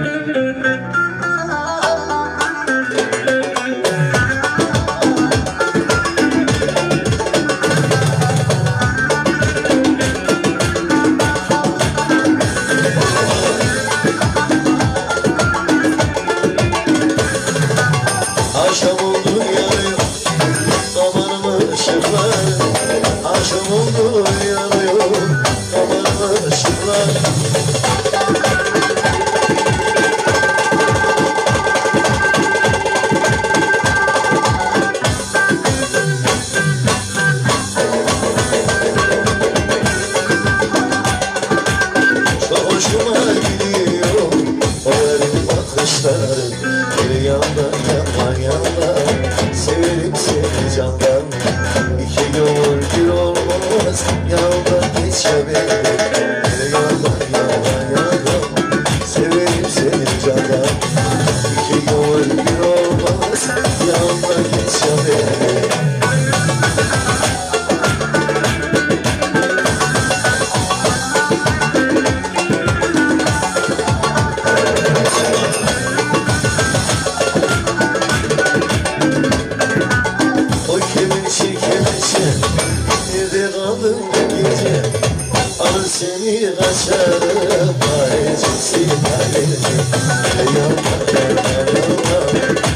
Música saçların Bir yanda yaman yanda. Severim seni candan. İki şey olur bir olmaz. Yalda geçe beni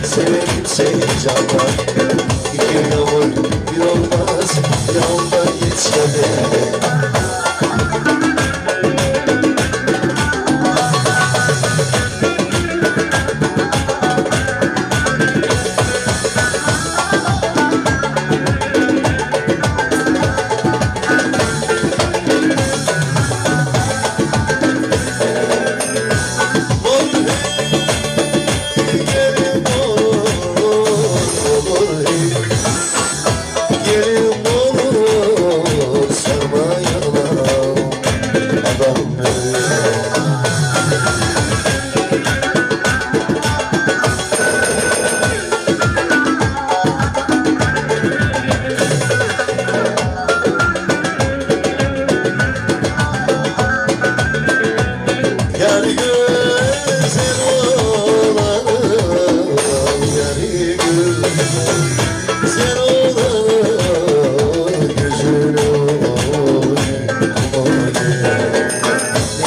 Seni kimse heyecanlar lòng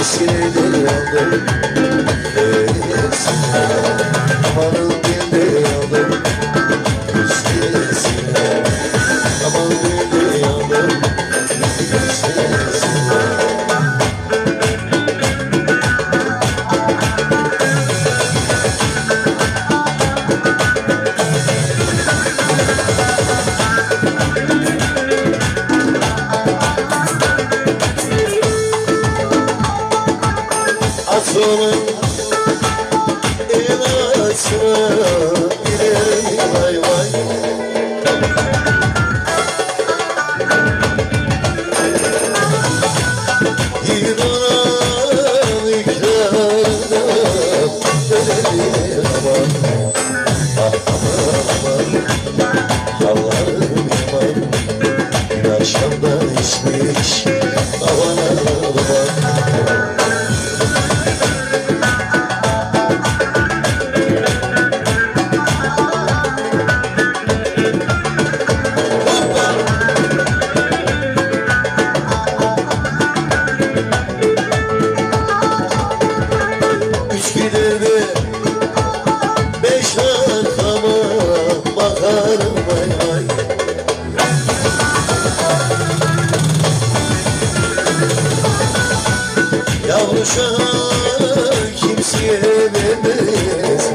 seni aldım woman. Yaşar kimseye vermez.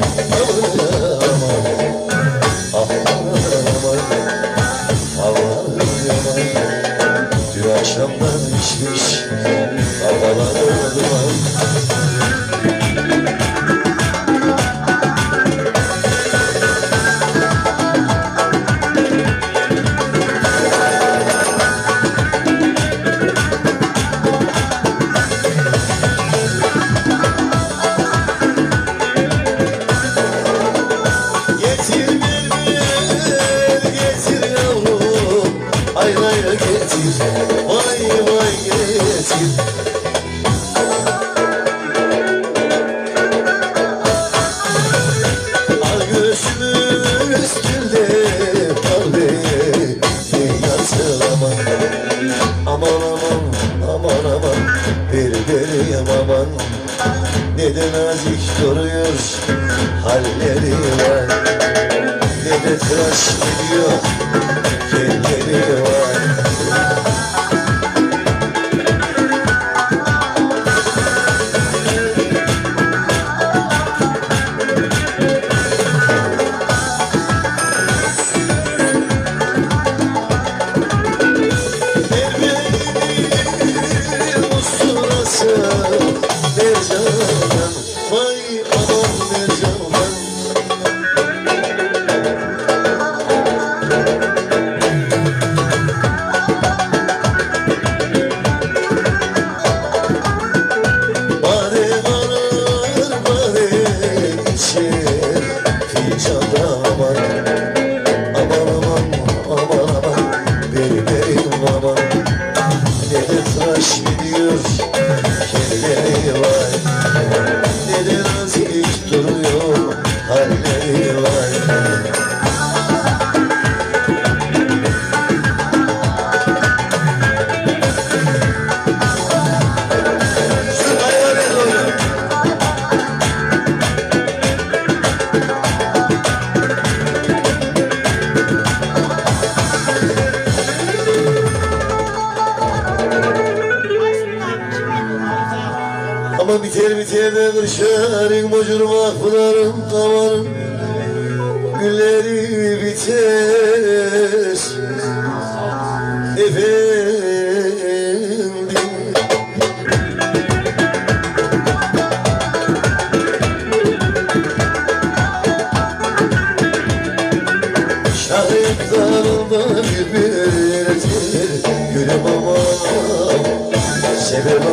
Dün akşamdan içmiş Kafalar duman getir Vay vay getir Al göğsümün üstünde pembe yatılama Aman aman aman. Aman bir benim aman Neden nazik duruyor halleri var Gel bitemedir şehrin bocurma pınarım damarım Gülleri biter. Efendim. Şahit dağında bir bir Gülüm aman Sebep